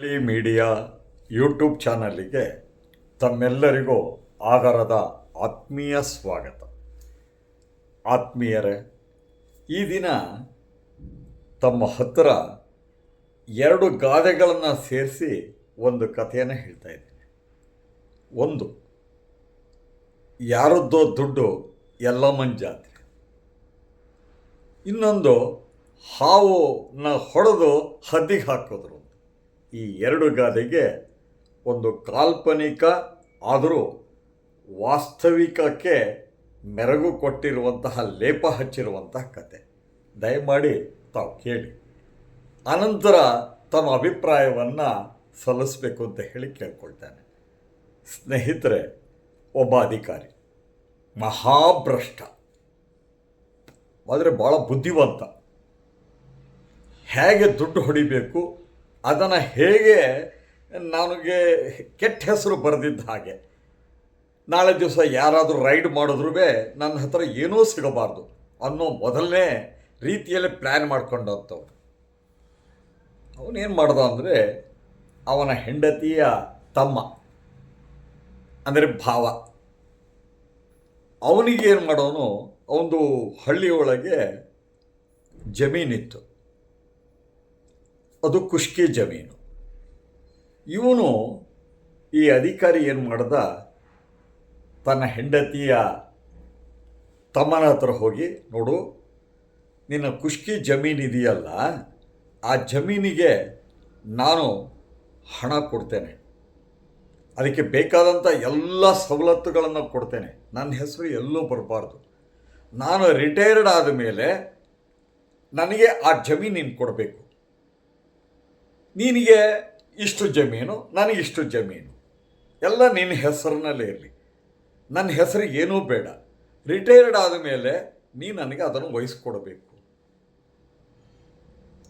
Media YouTube ಚಾನಲ್ಲಿಗೆ ತಮ್ಮೆಲ್ಲರಿಗೂ ಆಧಾರದ ಆತ್ಮೀಯ ಸ್ವಾಗತ. ಆತ್ಮೀಯರೇ, ಈ ದಿನ ತಮ್ಮ ಹತ್ತಿರ ಎರಡು ಗಾದೆಗಳನ್ನು ಸೇರಿಸಿ ಒಂದು ಕಥೆಯನ್ನು ಹೇಳ್ತಾ ಇದ್ದೀನಿ. ಒಂದು, ಯಾರದ್ದೋ ದುಡ್ಡು ಎಲ್ಲಮ್ಮನ ಜಾತ್ರೆ. ಇನ್ನೊಂದು ಹಾವುನ ಹೊಡೆದು ಹದ್ದಿಗೆ ಹಾಕಿದ್ರು. ಈ ಎರಡು ಗಾದೆಗೆ ಒಂದು ಕಾಲ್ಪನಿಕ ಆದರೂ ವಾಸ್ತವಿಕಕ್ಕೆ ಮೆರಗು ಕೊಟ್ಟಿರುವಂತಹ ಲೇಪ ಹಚ್ಚಿರುವಂತಹ ಕತೆ. ದಯಮಾಡಿ ತಾವು ಕೇಳಿ. ಅನಂತರ ತಮ್ಮ ಅಭಿಪ್ರಾಯವನ್ನು ಸಲ್ಲಿಸಬೇಕು ಅಂತ ಹೇಳಿ ಕೇಳ್ಕೊಳ್ತೇನೆ. ಸ್ನೇಹಿತರೆ, ಒಬ್ಬ ಅಧಿಕಾರಿ, ಮಹಾಭ್ರಷ್ಟ. ಆದರೆ ಭಾಳ ಬುದ್ಧಿವಂತ. ಹೇಗೆ ದುಡ್ಡು ಹೊಡಿಬೇಕು ಅದನ್ನು ಹೇಗೆ ನನಗೆ ಕೆಟ್ಟ ಹೆಸರು ಬರೆದಿದ್ದ ಹಾಗೆ. ನಾಳೆ ದಿವಸ ಯಾರಾದರೂ ರೈಡ್ ಮಾಡಿದ್ರೂ ನನ್ನ ಹತ್ರ ಏನೂ ಸಿಗಬಾರ್ದು ಅನ್ನೋ ಮೊದಲನೇ ರೀತಿಯಲ್ಲಿ ಪ್ಲ್ಯಾನ್ ಮಾಡ್ಕೊಂಡಂಥವ್ರು. ಅವನೇನು ಮಾಡ್ದ ಅಂದರೆ ಅವನ ಹೆಂಡತಿಯ ತಮ್ಮ, ಅಂದರೆ ಭಾವ. ಅವನಿಗೆ ಏನು ಮಾಡೋನು, ಒಂದು ಹಳ್ಳಿಯೊಳಗೆ ಜಮೀನಿತ್ತು. ಅದು ಖುಷ್ಕಿ ಜಮೀನು. ಇವನು ಈ ಅಧಿಕಾರಿ ಏನು ಮಾಡ್ದ? ತನ್ನ ಹೆಂಡತಿಯ ತಮ್ಮನ ಹತ್ರ ಹೋಗಿ, ನೋಡು, ನಿನ್ನ ಖುಷ್ಕಿ ಜಮೀನು ಇದೆಯಲ್ಲ, ಆ ಜಮೀನಿಗೆ ನಾನು ಹಣ ಕೊಡ್ತೇನೆ. ಅದಕ್ಕೆ ಬೇಕಾದಂಥ ಎಲ್ಲ ಸವಲತ್ತುಗಳನ್ನು ಕೊಡ್ತೇನೆ. ನನ್ನ ಹೆಸರು ಎಲ್ಲೂ ಬರಬಾರ್ದು. ನಾನು ರಿಟೈರ್ಡ್ ಆದ ಮೇಲೆ ನನಗೆ ಆ ಜಮೀನು ನೀನು ಕೊಡಬೇಕು. ನಿನಗೆ ಇಷ್ಟು ಜಮೀನು, ನನಗೆ ಇಷ್ಟು ಜಮೀನು. ಎಲ್ಲ ನಿನ್ನ ಹೆಸರಿನಲ್ಲೇ ಇರಲಿ. ನನ್ನ ಹೆಸರಿಗೆ ಏನೂ ಬೇಡ. ರಿಟೈರ್ಡ್ ಆದ ಮೇಲೆ ನೀ ನನಗೆ ಅದನ್ನು ವಹಿಸ್ಕೊಡ್ಬೇಕು.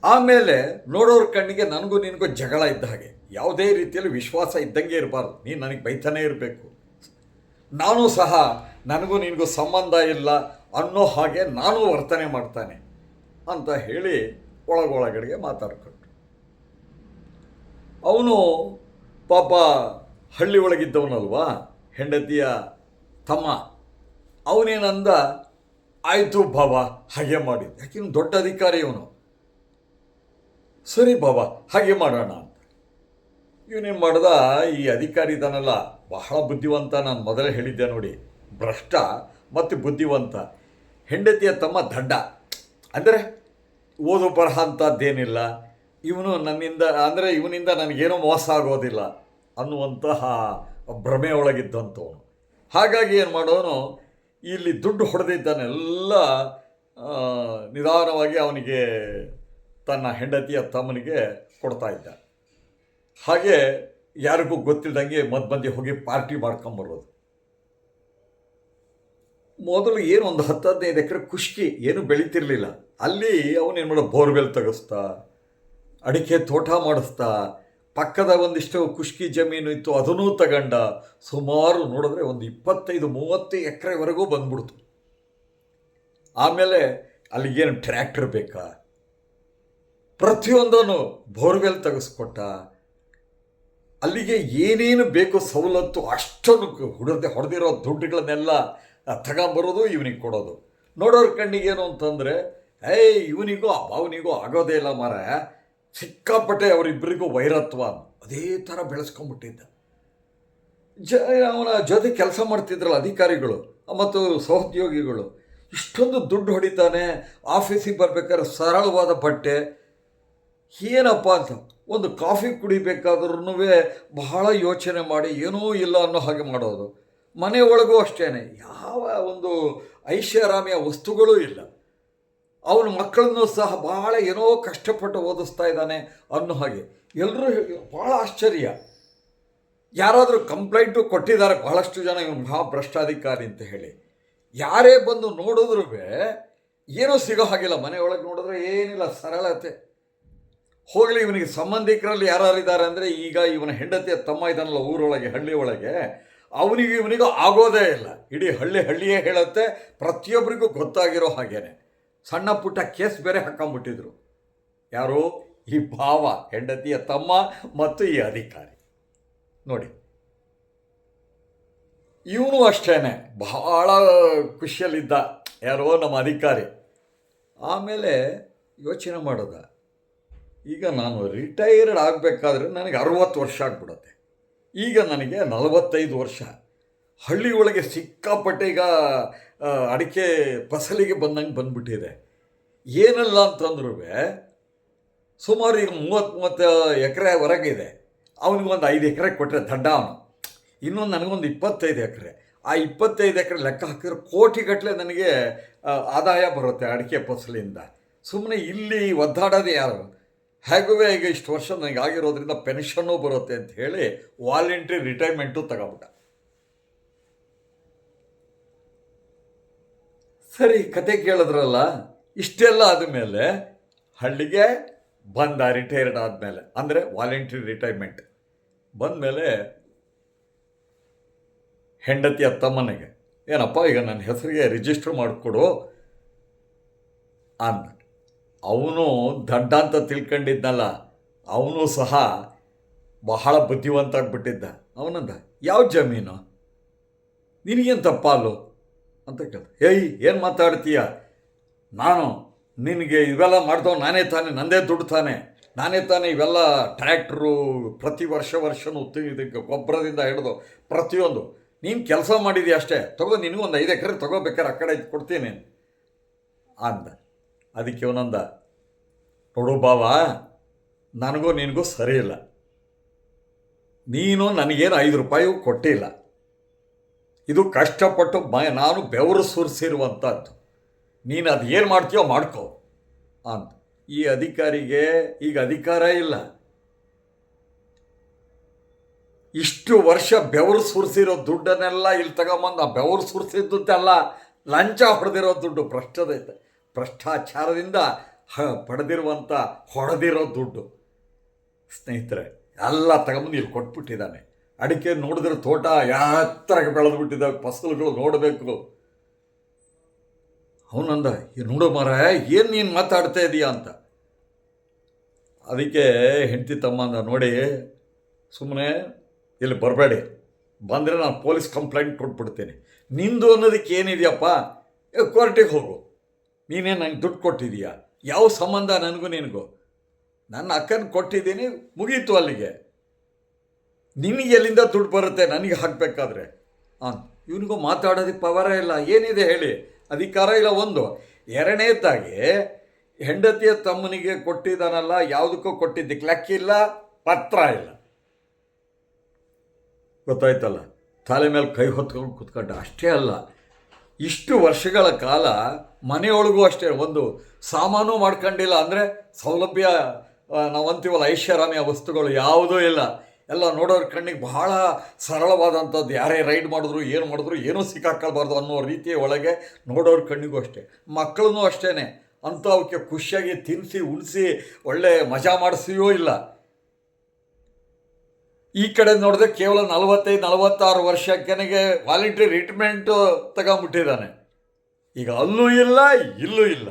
ಆಮೇಲೆ ನೋಡೋರ ಕಣ್ಣಿಗೆ ನನಗೂ ನಿನಗೂ ಜಗಳ ಇದ್ದ ಹಾಗೆ. ಯಾವುದೇ ರೀತಿಯಲ್ಲಿ ವಿಶ್ವಾಸ ಇದ್ದಂಗೆ ಇರಬಾರ್ದು. ನೀನು ನನಗೆ ಬೈತಾನೇ ಇರಬೇಕು. ನಾನು ಸಹ ನನಗೂ ನಿನಗೂ ಸಂಬಂಧ ಇಲ್ಲ ಅನ್ನೋ ಹಾಗೆ ನಾನು ವರ್ತನೆ ಮಾಡ್ತಾನೆ ಅಂತ ಹೇಳಿ ಒಳಗೊಳಗಡೆಗೆ ಮಾತಾಡ್ಕೊಂಡ್ರು ಅವನು ಪಾಪ ಹಳ್ಳಿ ಒಳಗಿದ್ದವನಲ್ವಾ? ಹೆಂಡತಿಯ ತಮ್ಮ. ಅವನೇನಂದ, ಆಯಿತು ಬಾಬಾ, ಹಾಗೆ ಮಾಡಿ. ಯಾಕೆ ದೊಡ್ಡ ಅಧಿಕಾರಿ ಇವನು? ಸರಿ ಬಾಬಾ, ಹಾಗೆ ಮಾಡೋಣ ಅಂತ. ಇವನೇನು ಮಾಡ್ದ, ಈ ಅಧಿಕಾರಿ ಇದಾನಲ್ಲ, ಬಹಳ ಬುದ್ಧಿವಂತ, ನಾನು ಮೊದಲೇ ಹೇಳಿದ್ದೆ ನೋಡಿ. ಭ್ರಷ್ಟ, ಮತ್ತು ಬುದ್ಧಿವಂತ. ಹೆಂಡತಿಯ ತಮ್ಮ ದಂಡ ಅಂದರೆ ಓದು ಬರಹ ಅಂಥದ್ದೇನಿಲ್ಲ. ಇವನು ನನ್ನಿಂದ, ಅಂದರೆ ಇವನಿಂದ ನನಗೇನೋ ಮೋಸ ಆಗೋದಿಲ್ಲ ಅನ್ನುವಂತಹ ಭ್ರಮೆ ಒಳಗಿದ್ದಂಥವನು. ಹಾಗಾಗಿ ಏನು ಮಾಡೋನು, ಇಲ್ಲಿ ದುಡ್ಡು ಹೊಡೆದಿದ್ದನ್ನೆಲ್ಲ ನಿಧಾನವಾಗಿ ಅವನಿಗೆ ತನ್ನ ಹೆಂಡತಿಯ ತಮ್ಮನಿಗೆ ಕೊಡ್ತಾ ಇದ್ದ. ಹಾಗೆ ಯಾರಿಗೂ ಗೊತ್ತಿಲ್ಲದಂಗೆ ಮದ್ ಮಂದಿ ಹೋಗಿ ಪಾರ್ಟಿ ಮಾಡ್ಕೊಂಬರೋದು. ಮೊದಲು ಏನು ಒಂದು ಹತ್ತು ಹದಿನೈದು ಎಕರೆ ಖುಷ್ಕಿ ಏನು ಬೆಳೀತಿರ್ಲಿಲ್ಲ. ಅಲ್ಲಿ ಅವನೇನು ಮಾಡೋ, ಬೋರ್ವೆಲ್ ತೆಗೆಸ್ತಾ ಅಡಿಕೆ ತೋಟ ಮಾಡಿಸ್ತಾ, ಪಕ್ಕದ ಒಂದಿಷ್ಟು ಖುಷ್ಕಿ ಜಮೀನು ಇತ್ತು, ಅದನ್ನೂ ತಗೊಂಡ ಸುಮಾರು ನೋಡಿದ್ರೆ ಒಂದು ಇಪ್ಪತ್ತೈದು, ಮೂವತ್ತು ಎಕರೆವರೆಗೂ ಬಂದ್ಬಿಡ್ತು. ಆಮೇಲೆ ಅಲ್ಲಿಗೇನು ಟ್ರ್ಯಾಕ್ಟರ್ ಬೇಕಾ? ಪ್ರತಿಯೊಂದನ್ನು ಬೋರ್ವೆಲ್ ತೆಗೆಸ್ಕೊಟ್ಟ. ಅಲ್ಲಿಗೆ ಏನೇನು ಬೇಕು ಸವಲತ್ತು ಅಷ್ಟನ್ನು ಹೊಡೆದೇ, ಹೊಡೆದಿರೋ ದುಡ್ಡುಗಳನ್ನೆಲ್ಲ ತಗೊಂಬರೋದು ಇವನಿಗೆ ಕೊಡೋದು. ನೋಡೋರ ಕಣ್ಣಿಗೇನು ಅಂತಂದರೆ, ಏಯ್, ಇವನಿಗೂ ಅವನಿಗೂ ಆಗೋದೇ ಇಲ್ಲ ಮಾರ ಸಿಕ್ಕಾಪಟ್ಟೆ ಅವರಿಬ್ಬರಿಗೂ ವೈರತ್ವ. ಅದೇ ಥರ ಬೆಳೆಸ್ಕೊಂಬಿಟ್ಟಿದ್ದ ಜ ಅವನ ಜೊತೆ ಕೆಲಸ ಮಾಡ್ತಿದ್ರಲ್ಲ ಅಧಿಕಾರಿಗಳು, ಮತ್ತು ಸಹೋದ್ಯೋಗಿಗಳು. ಇಷ್ಟೊಂದು ದುಡ್ಡು ಹೊಡಿತಾನೆ, ಆಫೀಸಿಗೆ ಬರಬೇಕಾದ್ರೆ ಸರಳವಾದ ಬಟ್ಟೆ. ಏನಪ್ಪ ಅಂತ, ಒಂದು ಕಾಫಿ ಕುಡಿಬೇಕಾದ್ರೂ ಬಹಳ ಯೋಚನೆ ಮಾಡಿ ಏನೂ ಇಲ್ಲ ಅನ್ನೋ ಹಾಗೆ ಮಾಡೋದು. ಮನೆ ಒಳಗೂ ಅಷ್ಟೇ ಯಾವ ಒಂದು ಐಷಾರಾಮಿಯ ವಸ್ತುಗಳೂ ಇಲ್ಲ. ಅವನ ಮಕ್ಕಳನ್ನು ಸಹ ಭಾಳ ಏನೋ ಕಷ್ಟಪಟ್ಟು ಓದಿಸ್ತಾ ಇದ್ದಾನೆ ಅನ್ನೋ ಹಾಗೆ. ಎಲ್ಲರೂ ಭಾಳ ಆಶ್ಚರ್ಯ. ಯಾರಾದರೂ ಕಂಪ್ಲೇಂಟು ಕೊಟ್ಟಿದ್ದಾರೆ, ಬಹಳಷ್ಟು ಜನ ಇವನು ಮಹಾ ಭ್ರಷ್ಟಾಧಿಕಾರಿ ಅಂತ ಹೇಳಿ. ಯಾರೇ ಬಂದು ನೋಡಿದ್ರೂ ಏನೂ ಸಿಗೋ ಹಾಗಿಲ್ಲ. ಮನೆಯೊಳಗೆ ನೋಡಿದ್ರೆ ಏನಿಲ್ಲ, ಸರಳತೆ. ಹೋಗಲಿ, ಇವನಿಗೆ ಸಂಬಂಧಿಕರಲ್ಲಿ ಯಾರು ಇದ್ದಾರೆ ಅಂದರೆ ಈಗ ಇವನ ಹೆಂಡತಿಯ ತಮ್ಮ ಇದ್ದಾನಲ್ಲ ಊರೊಳಗೆ, ಹಳ್ಳಿ ಅವನಿಗೆ ಇವನಿಗೂ ಆಗೋದೇ ಇಲ್ಲ. ಇಡೀ ಹಳ್ಳಿ ಹಳ್ಳಿಯೇ ಹೇಳುತ್ತೆ, ಪ್ರತಿಯೊಬ್ಬರಿಗೂ ಗೊತ್ತಾಗಿರೋ ಹಾಗೇನೆ. ಸಣ್ಣ ಪುಟ್ಟ ಕೇಸ್ ಬೇರೆ ಹಾಕೊಂಬಿಟ್ಟಿದ್ರು. ಯಾರು ಈ ಭಾವ, ಹೆಂಡತಿಯ ತಮ್ಮ ಮತ್ತು ಈ ಅಧಿಕಾರಿ. ನೋಡಿ. ಇವನು ಅಷ್ಟೇ ಬಹಳ ಖುಷಿಯಲ್ಲಿದ್ದ. ಯಾರೋ ನಮ್ಮ ಅಧಿಕಾರಿ. ಆಮೇಲೆ ಯೋಚನೆ ಮಾಡೋದ. ಈಗ ನಾನು ರಿಟೈರ್ಡ್ ಆಗಬೇಕಾದ್ರೆ ನನಗೆ ಅರುವತ್ತು ವರ್ಷ ಆಗ್ಬಿಡುತ್ತೆ. ಈಗ ನನಗೆ ನಲವತ್ತೈದು ವರ್ಷ. ಹಳ್ಳಿ ಒಳಗೆ ಸಿಕ್ಕಾಪಟ್ಟೆ ಈಗ ಅಡಿಕೆ ಫಸಲಿಗೆ ಬಂದಂಗೆ ಬಂದ್ಬಿಟ್ಟಿದೆ. ಏನಲ್ಲ ಅಂತಂದ್ರೂ ಸುಮಾರು ಈಗ ಮೂವತ್ತು ಮೂವತ್ತು ಎಕರೆ ಹೊರಗಿದೆ. ಅವನಿಗೊಂದು ಐದು ಎಕರೆ ಕೊಟ್ಟರೆ ದಡ್ಡ ಅವನು. ಇನ್ನೊಂದು ನನಗೊಂದು ಇಪ್ಪತ್ತೈದು ಎಕರೆ. ಆ ಇಪ್ಪತ್ತೈದು ಎಕರೆ ಲೆಕ್ಕ ಹಾಕಿದ್ರೆ ಕೋಟಿಗಟ್ಟಲೆ ನನಗೆ ಆದಾಯ ಬರುತ್ತೆ ಅಡಿಕೆ ಫಸಲಿಂದ. ಸುಮ್ಮನೆ ಇಲ್ಲಿ ಒದ್ದಾಡೋದು ಯಾರು? ಹೇಗೂ ಈಗ ಇಷ್ಟು ವರ್ಷ ನನಗೆ ಆಗಿರೋದ್ರಿಂದ ಪೆನ್ಷನ್ನು ಬರುತ್ತೆ ಅಂತ ಹೇಳಿ ವಾಲಂಟ್ರಿ ರಿಟೈರ್ಮೆಂಟು ತಗೊಬಿಟ್ಟ. ಸರಿ, ಕತೆ ಕೇಳಿದ್ರಲ್ಲ, ಇಷ್ಟೆಲ್ಲ ಆದಮೇಲೆ ಹಳ್ಳಿಗೆ ಬಂದ ರಿಟೈರ್ಡ್ ಆದಮೇಲೆ, ಅಂದರೆ ವಾಲಂಟ್ರಿ ರಿಟೈರ್ಮೆಂಟ್ ಬಂದಮೇಲೆ ಹೆಂಡತಿ ಅತ್ತಮ್ಮನಿಗೆ ಏನಪ್ಪ, ಈಗ ನನ್ನ ಹೆಸರಿಗೆ ರಿಜಿಸ್ಟರ್ ಮಾಡಿಕೊಡು ಅಂದ. ಅವನು ದಡ್ಡ ಅಂತ ತಿಳ್ಕೊಂಡಿದ್ನಲ್ಲ ಅವನು ಸಹ ಬಹಳ ಬುದ್ಧಿವಂತ ಆಗಿಬಿಟ್ಟಿದ್ದ. ಅವನಂದ, ಯಾವ ಜಮೀನು? ನಿನಗೇನು ತಪ್ಪಾಲು? ಅಂತ ಕೇಳ್ತ ಏಯ್ ಏನು ಮಾತಾಡ್ತೀಯ? ನಾನು ನಿನಗೆ ಇವೆಲ್ಲ ಮಾಡ್ದವ ನಾನೇ ತಾನೇ, ನಂದೇ ದುಡ್ಡು ತಾನೆ. ನಾನೇ ತಾನೇ ಇವೆಲ್ಲ ಟ್ರ್ಯಾಕ್ಟ್ರು ಪ್ರತಿ ವರ್ಷ ವರ್ಷನೂ ತಿ- ಇದಕ್ಕೆ ಗೊಬ್ಬರದಿಂದ ಹಿಡಿದು ಪ್ರತಿಯೊಂದು. ನೀನು ಕೆಲಸ ಮಾಡಿದೀಯ ಅಷ್ಟೇ? ತಗೋ, ನಿನಗೂ ಒಂದು ಐದು ಎಕರೆ ತಗೋಬೇಕಾರೆ ಆ ಕಡೆ ಇದು ಕೊಡ್ತೀನಿ. ಅಂದ. ಅದಕ್ಕೆ ಅವನಂದ, ನೋಡು ಬಾವ, ನನಗೂ ನಿನಗೂ ಸರಿ ಇಲ್ಲ. ನೀನು ನನಗೇನು ಐದು ರೂಪಾಯಿ ಕೊಟ್ಟಿಲ್ಲ. ಇದು ಕಷ್ಟಪಟ್ಟು ಮ ನಾನು ಬೆವರು ಸುರಿಸಿರುವಂಥದ್ದು ನೀನು ಅದು ಏನು ಮಾಡ್ತೀಯೋ ಮಾಡ್ಕೋ ಅಂತ ಈ ಅಧಿಕಾರಿಗೆ ಈಗ ಅಧಿಕಾರ ಇಲ್ಲ. ಇಷ್ಟು ವರ್ಷ ಬೆವರು ಸುರಿಸಿರೋ ದುಡ್ಡನ್ನೆಲ್ಲ ಇಲ್ಲಿ ತಗೊಂಬಂದು, ಆ ಬೆವರು ಸುರಿಸಿದ್ದಂತೆಲ್ಲ ಲಂಚ ಹೊಡೆದಿರೋ ದುಡ್ಡು ಭ್ರಷ್ಟದೈತೆ. ಭ್ರಷ್ಟಾಚಾರದಿಂದ ಹ ಪಡೆದಿರುವಂಥ ಹೊಡೆದಿರೋ ದುಡ್ಡು. ಸ್ನೇಹಿತರೆ, ಎಲ್ಲ ತಗೊಂಬಂದು ಇಲ್ಲಿ ಕೊಟ್ಬಿಟ್ಟಿದ್ದಾನೆ. ಅಡಿಕೆ ನೋಡಿದ್ರೆ ತೋಟ ಯಾತ್ರಕ್ಕೆ ಬೆಳೆದು ಬಿಟ್ಟಿದ್ದಾವೆ ಫಸಲುಗಳು ನೋಡಬೇಕು. ಅವನಂದ, "ಈ ನೋಡು ಮರ, ಏನು ನೀನು ಮಾತಾಡ್ತಾ ಇದೀಯಾ? ಅಂತ. ಅದಕ್ಕೆ ಹೆಂಡತಿ ತಮ್ಮ ಅಂದ, ನೋಡಿ ಸುಮ್ಮನೆ ಇಲ್ಲಿ ಬರಬೇಡಿ. ಬಂದರೆ ನಾನು ಪೊಲೀಸ್ ಕಂಪ್ಲೇಂಟ್ ಕೊಟ್ಬಿಡ್ತೀನಿ. ನಿಂದು ಅನ್ನೋದಕ್ಕೆ ಏನಿದೆಯಪ್ಪ? ಕೋರ್ಟಿಗೆ ಹೋಗು. ನೀನೇ ನಂಗೆ ದುಡ್ಡು ಕೊಟ್ಟಿದೀಯಾ? ಯಾವ ಸಂಬಂಧ ನನಗೂ ನಿನಗೂ? ನನ್ನ ಅಕ್ಕನ ಕೊಟ್ಟಿದ್ದೀನಿ, ಮುಗೀತು ಅಲ್ಲಿಗೆ. ನಿನಗೆ ಎಲ್ಲಿಂದ ದುಡ್ಡು ಬರುತ್ತೆ? ನನಗೆ ಹಾಕಬೇಕಾದ್ರೆ. ಹಾಂ ಇವನಿಗೂ ಮಾತಾಡೋದಕ್ಕೆ ಪವರೇ ಇಲ್ಲ. ಏನಿದೆ ಹೇಳಿ. ಅಧಿಕಾರ ಇಲ್ಲ ಒಂದು. ಎರಡನೇದಾಗಿ, ಹೆಂಡತಿಯ ತಮ್ಮನಿಗೆ ಕೊಟ್ಟಿದ್ದಾನಲ್ಲ, ಯಾವುದಕ್ಕೂ ಕೊಟ್ಟಿದ್ದಕ್ಕೆ ಲೆಕ್ಕಿಲ್ಲ ಪತ್ರ ಇಲ್ಲ. ಗೊತ್ತಾಯ್ತಲ್ಲ? ತಲೆ ಮೇಲೆ ಕೈ ಹೊತ್ಕೊಂಡು ಕೂತ್ಕೊಂಡ. ಅಷ್ಟೇ ಅಲ್ಲ. ಇಷ್ಟು ವರ್ಷಗಳ ಕಾಲ ಮನೆಯೊಳಗೂ ಅಷ್ಟೇ. ಒಂದು ಸಾಮಾನು ಮಾಡ್ಕೊಂಡಿಲ್ಲ ಅಂದರೆ ಸೌಲಭ್ಯ ನಾವು ಅಂತೀವಲ್ಲ ಐಷಾರಾಮಿಯ ವಸ್ತುಗಳು ಯಾವುದೂ ಇಲ್ಲ. ಎಲ್ಲ ನೋಡೋರ ಕಣ್ಣಿಗೆ ಬಹಳ ಸರಳವಾದಂಥದ್ದು. ಯಾರೇ ರೈಡ್ ಮಾಡಿದ್ರು, ಏನು ಮಾಡಿದ್ರು, ಏನೂ ಸಿಕ್ಕಾಕಲ್ಬಾರ್ದು ಅನ್ನೋ ರೀತಿಯ ಒಳಗೆ ನೋಡೋರ ಕಣ್ಣಿಗೂ ಅಷ್ಟೇ. ಮಕ್ಕಳೂ ಅಷ್ಟೇ ಅಂಥ ಅವಕ್ಕೆ ಖುಷಿಯಾಗಿ ತಿನ್ನಿಸಿ ಉಣಿಸಿ, ಒಳ್ಳೆ ಮಜಾ ಮಾಡಿಸಿಯೋ ಇಲ್ಲ. ಈ ಕಡೆ ನೋಡಿದ್ರೆ ಕೇವಲ ನಲವತ್ತೈದು, ನಲವತ್ತಾರು ವರ್ಷಕ್ಕನಿಗೆ ವಾಲಂಟ್ರಿ ರಿಟೈರ್ಮೆಂಟು ತಗೊಂಬಿಟ್ಟಿದ್ದಾನೆ. ಈಗ ಅಲ್ಲೂ ಇಲ್ಲ, ಇಲ್ಲೂ ಇಲ್ಲ.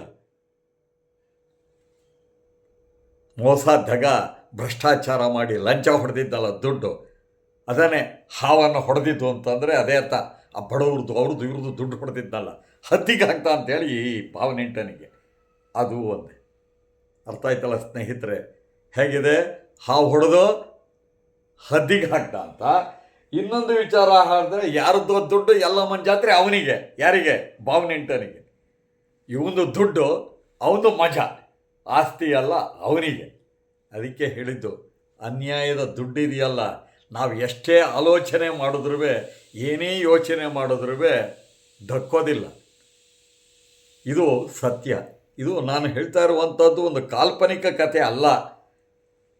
ಮೋಸ ದಗ ಭ್ರಷ್ಟಾಚಾರ ಮಾಡಿ ಲಂಚ ಹೊಡೆದಿದ್ದಲ್ಲ ದುಡ್ಡು, ಅದನ್ನೇ ಹಾವನ್ನು ಹೊಡೆದಿದ್ದು ಅಂತಂದರೆ ಅದೇ ಅತ್ತ ಆ ಬಡವ್ರದ್ದು, ಅವ್ರದ್ದು, ಇವ್ರದ್ದು ದುಡ್ಡು ಹೊಡೆದಿದ್ದಲ್ಲ. ಹದ್ದಿಗೆ ಹಾಕ್ತಾ ಅಂತೇಳಿ ಈ ಭಾವನೆಂಟನಿಗೆ ಅದು ಒಂದೇ. ಅರ್ಥ ಆಯ್ತಲ್ಲ ಸ್ನೇಹಿತರೆ? ಹೇಗಿದೆ? ಹಾವು ಹೊಡೆದು ಹದ್ದಿಗೆ ಹಾಕ್ದ ಅಂತ. ಇನ್ನೊಂದು ವಿಚಾರ ಹೇಳಿದ್ರೆ, ಯಾರದ್ದು ದುಡ್ಡು, ಎಲ್ಲ ಮಂಜಾತ್ರೆ ಅವನಿಗೆ, ಯಾರಿಗೆ? ಭಾವನೆಂಟನಿಗೆ ಇವನು ದುಡ್ಡು ಅವನು ಮಜಾ. ಆಸ್ತಿ ಅಲ್ಲ ಅವನಿಗೆ. ಅದಕ್ಕೆ ಹೇಳಿದ್ದು, ಅನ್ಯಾಯದ ದುಡ್ಡಿದೆಯಲ್ಲ, ನಾವು ಎಷ್ಟೇ ಆಲೋಚನೆ ಮಾಡಿದ್ರೂ ಏನೇ ಯೋಚನೆ ಮಾಡಿದ್ರೂ ದಕ್ಕೋದಿಲ್ಲ. ಇದು ಸತ್ಯ. ಇದು ನಾನು ಹೇಳ್ತಾ ಇರುವಂಥದ್ದು ಒಂದು ಕಾಲ್ಪನಿಕ ಕಥೆ ಅಲ್ಲ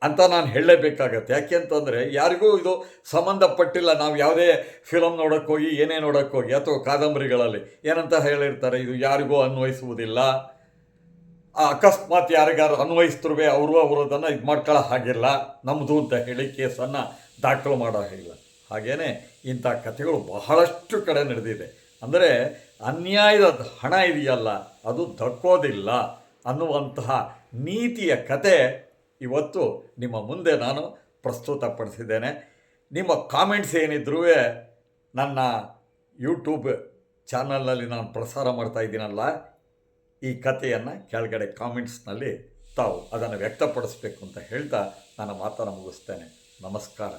ಅಂತ ನಾನು ಹೇಳಲೇಬೇಕಾಗತ್ತೆ. ಯಾಕೆ ಅಂತಂದರೆ, ಯಾರಿಗೂ ಇದು ಸಂಬಂಧಪಟ್ಟಿಲ್ಲ. ನಾವು ಯಾವುದೇ ಫಿಲಮ್ ನೋಡೋಕ್ಕೋಗಿ, ಏನೇ ನೋಡೋಕ್ಕೋಗಿ, ಅಥವಾ ಕಾದಂಬರಿಗಳಲ್ಲಿ ಏನಂತ ಹೇಳಿರ್ತಾರೆ, ಇದು ಯಾರಿಗೂ ಅನ್ವಯಿಸುವುದಿಲ್ಲ. ಅಕಸ್ಮಾತ್ ಯಾರಿಗಾರು ಅನ್ವಯಿಸ್ತಿರುವೆ, ಅವರು ಅವರದನ್ನು ಇದು ಮಾಡ್ಕೊಳ್ಳೋ ಹಾಗಿಲ್ಲ. ನಮ್ಮದು ಅಂತ ಹೇಳಿ ಕೇಸನ್ನು ದಾಖಲು ಮಾಡೋ ಹಾಗಿಲ್ಲ. ಹಾಗೇನೇ ಇಂಥ ಕಥೆಗಳು ಬಹಳಷ್ಟು ಕಡೆ ನಡೆದಿದೆ. ಅಂದರೆ ಅನ್ಯಾಯದ ಹಣ ಇದೆಯಲ್ಲ, ಅದು ದಕ್ಕೋದಿಲ್ಲ ಅನ್ನುವಂತಹ ನೀತಿಯ ಕತೆ ಇವತ್ತು ನಿಮ್ಮ ಮುಂದೆ ನಾನು ಪ್ರಸ್ತುತಪಡಿಸಿದ್ದೇನೆ. ನಿಮ್ಮ ಕಾಮೆಂಟ್ಸ್ ಏನಿದ್ರೂ ನನ್ನ ಯೂಟ್ಯೂಬ್ ಚಾನಲ್ನಲ್ಲಿ ನಾನು ಪ್ರಸಾರ ಮಾಡ್ತಾ ಇದ್ದೀನಲ್ಲ ಈ ಕಥೆಯನ್ನು ಕೆಳಗಡೆ ಕಾಮೆಂಟ್ಸ್ನಲ್ಲಿ ತಾವು ಅದನ್ನು ವ್ಯಕ್ತಪಡಿಸಬೇಕು ಅಂತ ಹೇಳ್ತಾ ನನ್ನ ಮಾತನ್ನು ಮುಗಿಸ್ತೇನೆ. ನಮಸ್ಕಾರ.